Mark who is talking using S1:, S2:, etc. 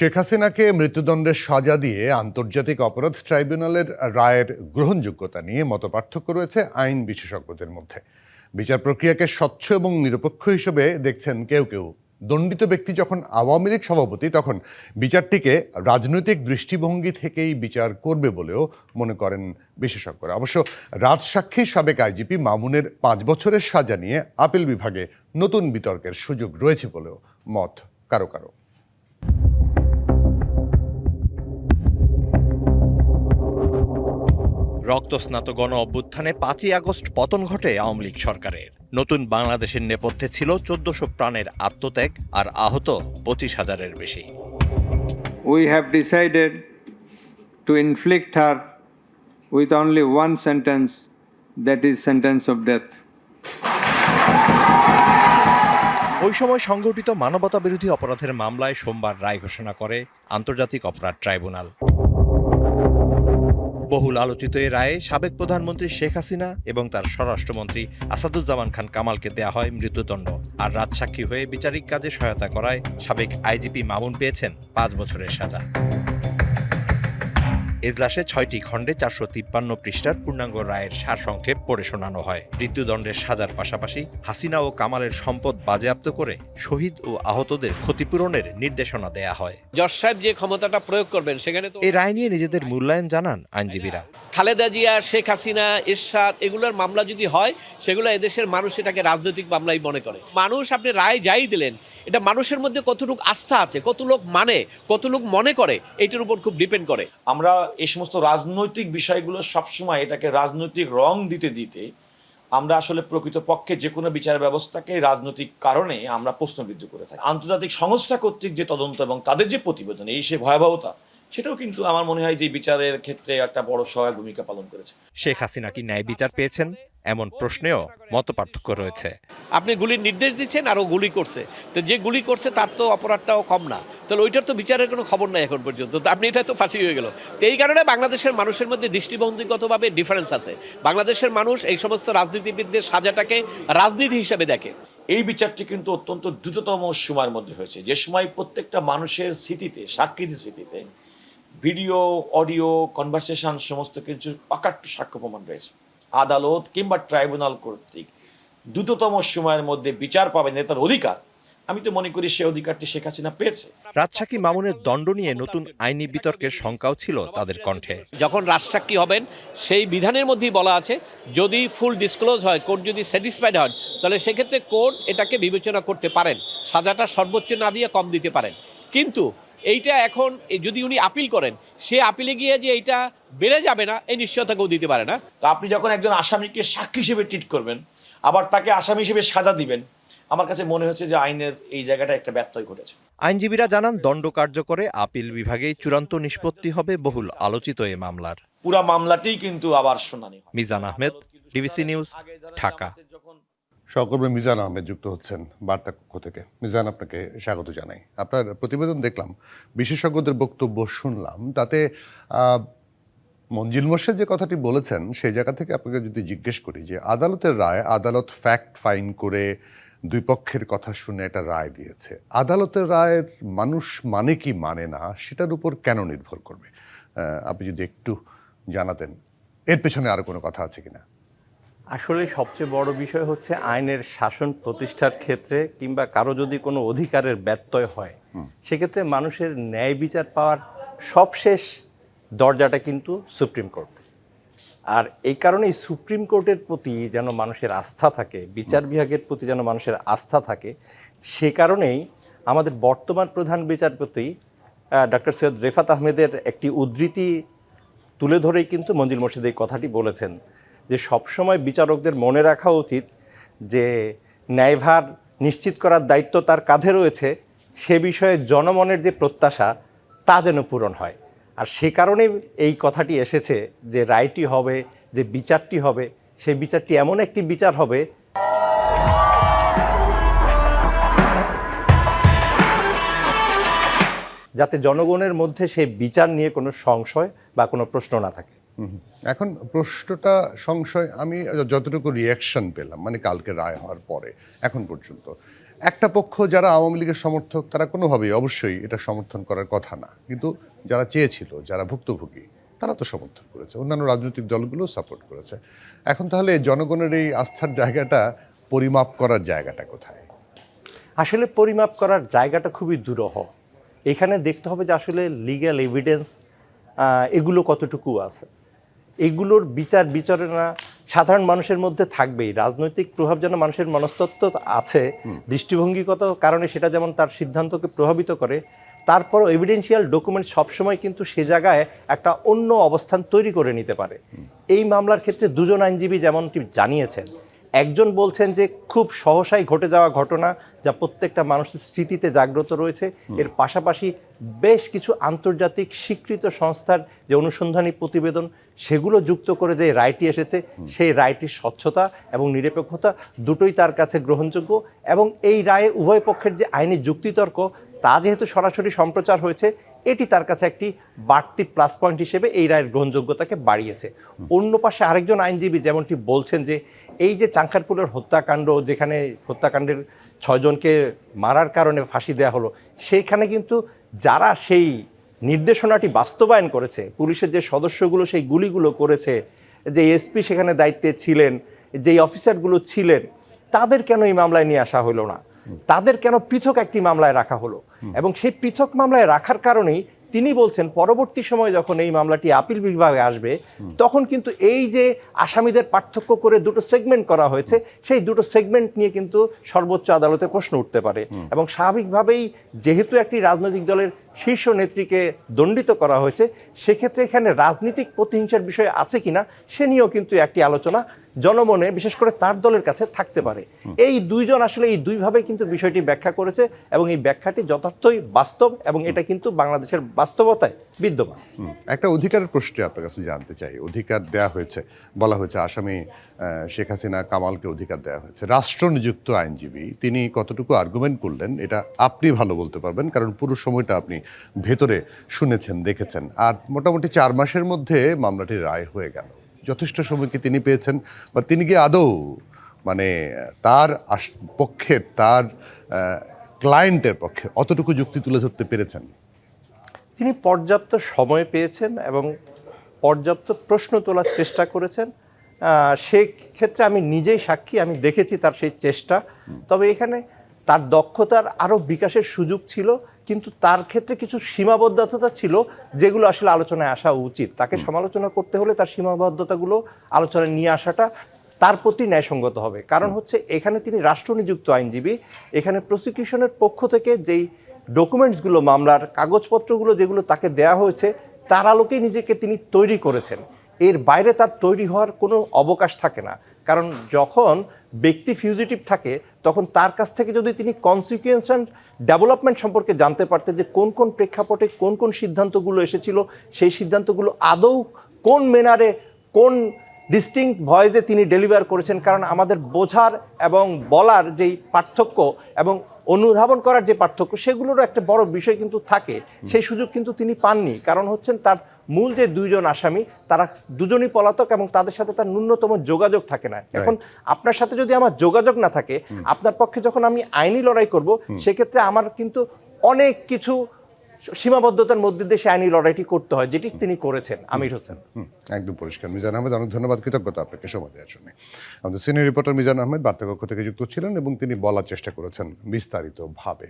S1: শেখ হাসিনাকে মৃত্যুদণ্ডের সাজা দিয়ে আন্তর্জাতিক অপরাধ ট্রাইব্যুনালের রায়ের গ্রহণযোগ্যতা নিয়ে মতপার্থক্য রয়েছে আইন বিশেষজ্ঞদের মধ্যে। বিচার প্রক্রিয়াকে স্বচ্ছ এবং নিরপেক্ষ হিসেবে দেখছেন কেউ কেউ। দণ্ডিত ব্যক্তি যখন আওয়ামী লীগ সভাপতি, তখন বিচারটিকে রাজনৈতিক দৃষ্টিভঙ্গি থেকেই বিচার করবে বলেও মনে করেন বিশেষজ্ঞরা। অবশ্য রাজসাক্ষী সাবেক আইজিপি মামুনের পাঁচ বছরের সাজা নিয়ে আপিল বিভাগে নতুন বিতর্কের সুযোগ রয়েছে বলেও মত কারও কারও।
S2: রক্তস্নাত গণ অভ্যুত্থানে পাঁচই আগস্ট পতন ঘটে আওয়ামী লীগ সরকারের। নতুন বাংলাদেশের নেপথ্যে ছিল চোদ্দশো প্রাণের আত্মত্যাগ আর আহত পঁচিশ হাজারের বেশি।
S3: We have decided to inflict her with only one sentence that is sentence of death
S2: ওই সময় সংগঠিত মানবতা বিরোধী অপরাধের মামলায় সোমবার রায় ঘোষণা করে আন্তর্জাতিক অপরাধ ট্রাইব্যুনাল। বহুল আলোচিত এ রায়ে সাবেক প্রধানমন্ত্রী শেখ হাসিনা এবং তার স্বরাষ্ট্রমন্ত্রী আসাদুজ্জামান খান কামালকে দেয়া হয় মৃত্যুদণ্ড। আর রাজসাক্ষী হয়ে বিচারিক কাজে সহায়তা করায় সাবেক আইজিপি মামুন পেয়েছেন পাঁচ বছরের সাজা। এজলাসে ছয়টি খণ্ডে চারশো তিপ্পান্ন পৃষ্ঠার পূর্ণাঙ্গ রায়ের সারসংক্ষেপ পড়ে শোনানো হয়। মৃত্যুদণ্ডের সাজার পাশাপাশি হাসিনা ও কামালের সম্পদ বাজেয়াপ্ত করে শহীদ ও আহতদের ক্ষতিপূরণের নির্দেশনা দেয়া হয়।
S4: জজ সাহেব যে ক্ষমতাটা প্রয়োগ করবেন সেখানে তো
S2: এই রায় নিয়ে নিজেদের মূল্যায়ন জানান আইনজীবীরা।
S4: খালেদা জিয়া শেখ হাসিনা এরশাদ এগুলোর মামলা যদি হয় সেগুলো এদেশের মানুষ এটাকে রাজনৈতিক মামলাই মনে করে। মানুষ আপনি রায় যাই দিলেন এটা মানুষের মধ্যে কতটুকু আস্থা আছে কত লোক মানে কত লোক মনে করে এটার উপর খুব ডিপেন্ড করে।
S5: আমরা এই সমস্ত রাজনৈতিক বিষয়গুলো সবসময় এটাকে রাজনৈতিক রং দিতে দিতে আমরা আসলে প্রকৃতপক্ষে যে কোনো বিচার ব্যবস্থাকে রাজনৈতিক কারণে আমরা প্রশ্নবিদ্ধ করে থাকি। আন্তর্জাতিক সংস্থা কর্তৃক যে তদন্ত এবং তাদের যে প্রতিবেদন, এই সে ভয়াবহতা, সেটাও কিন্তু আমার মনে হয় যে বিচারের ক্ষেত্রে একটা বড় সহায়ক ভূমিকা পালন করেছে।
S2: শেখ হাসিনা কি ন্যায় বিচার পেয়েছেন? এমন প্রশ্নেও মত পার্থক্য রয়েছে।
S4: আপনি গুলির নির্দেশ দিচ্ছেন আর ও গুলি করছে। তো যে গুলি করছে তার তো অপরাধটাও কম না। তাহলে ওইটার তো বিচারের কোনো খবর নাই এখন পর্যন্ত। তো আপনি এটা তো ফাঁসি হয়ে গেল। তো এই কারণে বাংলাদেশের মানুষের মধ্যে দৃষ্টিভঙ্গিগতভাবে ডিফারেন্স আছে। বাংলাদেশের মানুষ এই সমস্ত রাজনীতিবিদদের সাজাটাকে রাজনীতি হিসেবে দেখে।
S5: এই বিচারটি কিন্তু অত্যন্ত দ্রুততম সময়ের মধ্যে হয়েছে। যে সময় প্রত্যেকটা মানুষের স্মৃতিতে সাক্ষীদের স্মৃতিতে ভিডিও অডিও কনভারসেশন সমস্ত কিছু পাকাট্ট সাক্ষ্য প্রমাণ রয়েছে। আদালত কিংবা ট্রাইব্যুনাল কর্তৃক দ্রুততম সময়ের মধ্যে বিচার পাবেন নেতার অধিকার। আমি তো মনে করি সে অধিকারটি শেখ হাসিনা পেয়েছে।
S2: রাজসাক্ষী মামুনের দণ্ড নিয়ে নতুন আইনি বিতর্কের শঙ্কাও ছিল তাদের কণ্ঠে।
S4: যখন রাজসাক্ষী হবেন সেই বিধানের মধ্যেই বলা আছে যদি ফুল ডিসক্লোজ হয় কোর্ট যদি স্যাটিসফাইড হন তাহলে সেক্ষেত্রে কোর্ট এটাকে বিবেচনা করতে পারেন সাজাটা সর্বোচ্চ না দিয়ে কম দিতে পারেন। কিন্তু এইটা এখন যদি উনি আপিল করেন সে আপিলে গিয়ে যে এইটা বেড়ে যাবে না এই নিশ্চয়তা কেউ দিতে পারে না।
S5: তো আপনি যখন একজন আসামিকে সাক্ষী হিসেবে ট্রিট করবেন আবার তাকে আসামি হিসেবে সাজা দিবেন আমার কাছে মনে হচ্ছে যে আইনের এই জায়গাটা একটা ব্যত্যয় ঘটেছে।
S2: আইনজীবীরা জানান দণ্ড কার্যকরে আপিল বিভাগেই চূড়ান্ত নিষ্পত্তি হবে বহুল আলোচিত এ মামলার।
S5: পুরা মামলাটি কিন্তু আবার শুনানি
S2: মিজান আহমেদ ডিবিসি নিউজ ঢাকা।
S1: সহকর্মী মিজান আহমেদ যুক্ত হচ্ছেন বার্তা কক্ষ থেকে। মিজান, আপনাকে স্বাগত জানাই। আপনার প্রতিবেদন দেখলাম, বিশেষজ্ঞদের বক্তব্য শুনলাম, তাতে মঞ্জিল মোর্শেদ যে কথাটি বলেছেন সেই জায়গা থেকে আপনাকে যদি জিজ্ঞেস করি যে আদালতের রায়, আদালত ফ্যাক্ট ফাইন করে দুই পক্ষের কথা শুনে একটা রায় দিয়েছে। আদালতের রায়ের মানুষ মানে কি মানে না, সেটার উপর কেন নির্ভর করবে? আপনি যদি একটু জানাতেন, এর পেছনে আরও কোনো কথা আছে কিনা?
S6: আসলে সবচেয়ে বড় বিষয় হচ্ছে আইনের শাসন প্রতিষ্ঠার ক্ষেত্রে কিংবা কারও যদি কোনো অধিকারের ব্যত্যয় হয় সেক্ষেত্রে মানুষের ন্যায় বিচার পাওয়ার সবশেষ দরজাটা কিন্তু সুপ্রিম কোর্ট। আর এই কারণেই সুপ্রিম কোর্টের প্রতি যেন মানুষের আস্থা থাকে বিচার বিভাগের প্রতি যেন মানুষের আস্থা থাকে সে কারণেই আমাদের বর্তমান প্রধান বিচারপতি ডক্টর সৈয়দ রেফাত আহমেদের একটি উদ্ধৃতি তুলে ধরেই কিন্তু মঞ্জিল মোর্শেদ এই কথাটি বলেছেন। যে সবসময় বিচারকদের মনে রাখা উচিত যে ন্যায়ভার নিশ্চিত করার দায়িত্ব তার কাঁধে রয়েছে, সে বিষয়ে জনমনের যে প্রত্যাশা তা যেন পূরণ হয় আর সে কারণেই এই কথাটি এসেছে যে রায়টি হবে, যে বিচারটি হবে, সেই বিচারটি এমন একটি বিচার হবে যাতে জনগণের মধ্যে সেই বিচার নিয়ে কোনো সংশয় বা কোনো প্রশ্ন না থাকে।
S1: এখন প্রশ্নটা সংশয়, আমি যতটুকু রিয়াকশন পেলাম মানে কালকে রায় হওয়ার পরে, এখন পর্যন্ত। একটা পক্ষ যারা আওয়ামী লীগের সমর্থক, তারা কোনোভাবেই অবশ্যই এটা সমর্থন করার কথা না। কিন্তু যারা চেয়েছিল, যারা ভুক্তভোগী, তারা তো সমর্থন করেছে। অন্যান্য রাজনৈতিক দলগুলো সাপোর্ট করেছে। এখন তাহলে জনগণের এই আস্থার জায়গাটা, পরিমাপ করার জায়গাটা কোথায়?
S6: আসলে পরিমাপ করার জায়গাটা খুবই দুরহ। এখানে দেখতে হবে যে আসলে লিগ্যাল এভিডেন্স এগুলো কতটুকু আছে। এগুলোর বিচার বিচারণা সাধারণ মানুষের মধ্যে থাকবেই। রাজনৈতিক প্রভাব যেন মানুষের মনস্তত্ত্ব আছে দৃষ্টিভঙ্গিগত কারণে সেটা যেমন তার সিদ্ধান্তকে প্রভাবিত করে তারপরও এভিডেন্সিয়াল ডকুমেন্ট সবসময় কিন্তু সে জায়গায় একটা অন্য অবস্থান তৈরি করে নিতে পারে। এই মামলার ক্ষেত্রে দুজন আইনজীবী যেমনটি জানিয়েছেন একজন বলছেন যে খুব সহসাই ঘটে যাওয়া ঘটনা যা প্রত্যেকটা মানুষের স্মৃতিতে জাগ্রত রয়েছে। এর পাশাপাশি বেশ কিছু আন্তর্জাতিক স্বীকৃত সংস্থার যে অনুসন্ধানী প্রতিবেদন সেগুলো যুক্ত করে যে রায়টি এসেছে সেই রায়টির স্বচ্ছতা এবং নিরপেক্ষতা দুটোই তার কাছে গ্রহণযোগ্য এবং এই রায়ে উভয় পক্ষের যে আইনি যুক্তিতর্ক তা যেহেতু সরাসরি সম্প্রচার হয়েছে এটি তার কাছে একটি বাড়তি প্লাস পয়েন্ট হিসেবে এই রায়ের গ্রহণযোগ্যতাকে বাড়িয়েছে। অন্য পাশে আরেকজন আইনজীবী যেমনটি বলছেন যে এই যে চাঙ্কারপুরের হত্যাকাণ্ড যেখানে হত্যাকাণ্ডের ছয়জনকে মারার কারণে ফাঁসি দেওয়া হলো। সেইখানে কিন্তু যারা সেই নির্দেশনাটি বাস্তবায়ন করেছে পুলিশের যে সদস্যগুলো সেই গুলিগুলো করেছে যে এসপি সেখানে দায়িত্বে ছিলেন যেই অফিসারগুলো ছিলেন তাদের কেন এই মামলায় নিয়ে আসা হলো না? তাদের কেন পৃথক একটি মামলায় রাখা হলো? এবং সেই পৃথক মামলায় রাখার কারণেই তিনি বলছেন পরবর্তী সময় যখন এই মামলাটি আপিল বিভাগে আসবে তখন কিন্তু এই যে আসামিদের পার্থক্য করে দুটো সেগমেন্ট করা হয়েছে সেই দুটো সেগমেন্ট নিয়ে কিন্তু সর্বোচ্চ আদালতে প্রশ্ন উঠতে পারে। এবং স্বাভাবিকভাবেই যেহেতু একটি রাজনৈতিক দলের শীর্ষ নেত্রীকে দণ্ডিত করা হয়েছে। সেক্ষেত্রে এখানে রাজনীতিক প্রতিহিংসার বিষয় আছে কিনা সে নিয়েও কিন্তু একটি আলোচনা জনমনে বিশেষ করে তার দলের কাছে থাকতে পারে। এই দুইজন আসলে এই দুইভাবে কিন্তু বিষয়টি ব্যাখ্যা করেছে এবং এই ব্যাখ্যাটি যথার্থই বাস্তব এবং এটা কিন্তু বাংলাদেশের বাস্তবতায় বিদ্যমান।
S1: একটা অধিকারের প্রশ্নে আপনার কাছে জানতে চাই। অধিকার দেয়া হয়েছে বলা হয়েছে আসামি শেখ হাসিনা কামালকে অধিকার দেওয়া হয়েছে। রাষ্ট্র নিযুক্ত আইনজীবী তিনি কতটুকু আর্গুমেন্ট করলেন এটা আপনি ভালো বলতে পারবেন কারণ পুরো সময়টা আপনি ভেতরে শুনেছেন দেখেছেন। আর মোটামুটি চার মাসের মধ্যে মামলাটি রায় হয়ে গেল। যথেষ্ট সময় কি তিনি পেয়েছেন? বা তিনি কি আদৌ মানে তার পক্ষের তার ক্লায়েন্টের পক্ষে অতটুকু যুক্তি তুলে ধরতে পেরেছেন?
S6: তিনি পর্যাপ্ত সময় পেয়েছেন এবং পর্যাপ্ত প্রশ্ন তোলার চেষ্টা করেছেন। সেক্ষেত্রে আমি নিজেই সাক্ষী আমি দেখেছি তার সেই চেষ্টা। তবে এখানে তার দক্ষতার আরও বিকাশের সুযোগ ছিল। কিন্তু তার ক্ষেত্রে কিছু সীমাবদ্ধতা ছিল যেগুলো আসলে আলোচনায় আসা উচিত। তাকে সমালোচনা করতে হলে তার সীমাবদ্ধতাগুলো আলোচনায় নিয়ে আসাটা তার প্রতি ন্যায়সঙ্গত হবে। কারণ হচ্ছে এখানে তিনি রাষ্ট্রনিযুক্ত আইনজীবী। এখানে প্রসিকিউশনের পক্ষ থেকে যেই ডকুমেন্টসগুলো মামলার কাগজপত্রগুলো যেগুলো তাকে দেয়া হয়েছে তার আলোকেই নিজেকে তিনি তৈরি করেছেন। এর বাইরে তার তৈরি হওয়ার কোনো অবকাশ থাকে না। কারণ যখন ব্যক্তি ফিউজিটিভ থাকে তখন তার কাছ থেকে যদি তিনি কনসিকুয়েন্স অ্যান্ড ডেভেলপমেন্ট সম্পর্কে জানতে পারতেন যে কোন কোন প্রেক্ষাপটে কোন কোন সিদ্ধান্তগুলো এসেছিল, সেই সিদ্ধান্তগুলো আদৌ কোন মেনারে কোন ডিস্টিংক্ট ভয়েসে তিনি ডেলিভার করেছেন, কারণ আমাদের বোঝার এবং বলার যেই পার্থক্য এবং অনুধাবন করার যে পার্থক্য, সেগুলোরও একটা বড় বিষয় কিন্তু থাকে। সেই সুযোগ কিন্তু তিনি পাননি। কারণ হচ্ছেন তার মূল যে দুইজন আসামি তারা দুজনই পলাতক এবং তাদের সাথে তার ন্যূনতম যোগাযোগ থাকে না। এখন আপনার সাথে যদি আমার যোগাযোগ না থাকে আপনার পক্ষে যখন আমি আইনি লড়াই করব সেক্ষেত্রে আমার কিন্তু অনেক কিছু সীমাবদ্ধতার মধ্যে দেশে আইনি লড়াইটি করতে হয় যেটি তিনি করেছেন আমির হোসেন।
S1: একদম পরিষ্কার। মিজান আহমেদ অনেক ধন্যবাদ কৃতজ্ঞতা আপনাকে সময় দেওয়ার জন্য। আমাদের সিনিয়র রিপোর্টার মিজান আহমেদ বার্তাকক্ষ থেকে যুক্ত ছিলেন এবং তিনি বলার চেষ্টা করেছেন বিস্তারিতভাবে।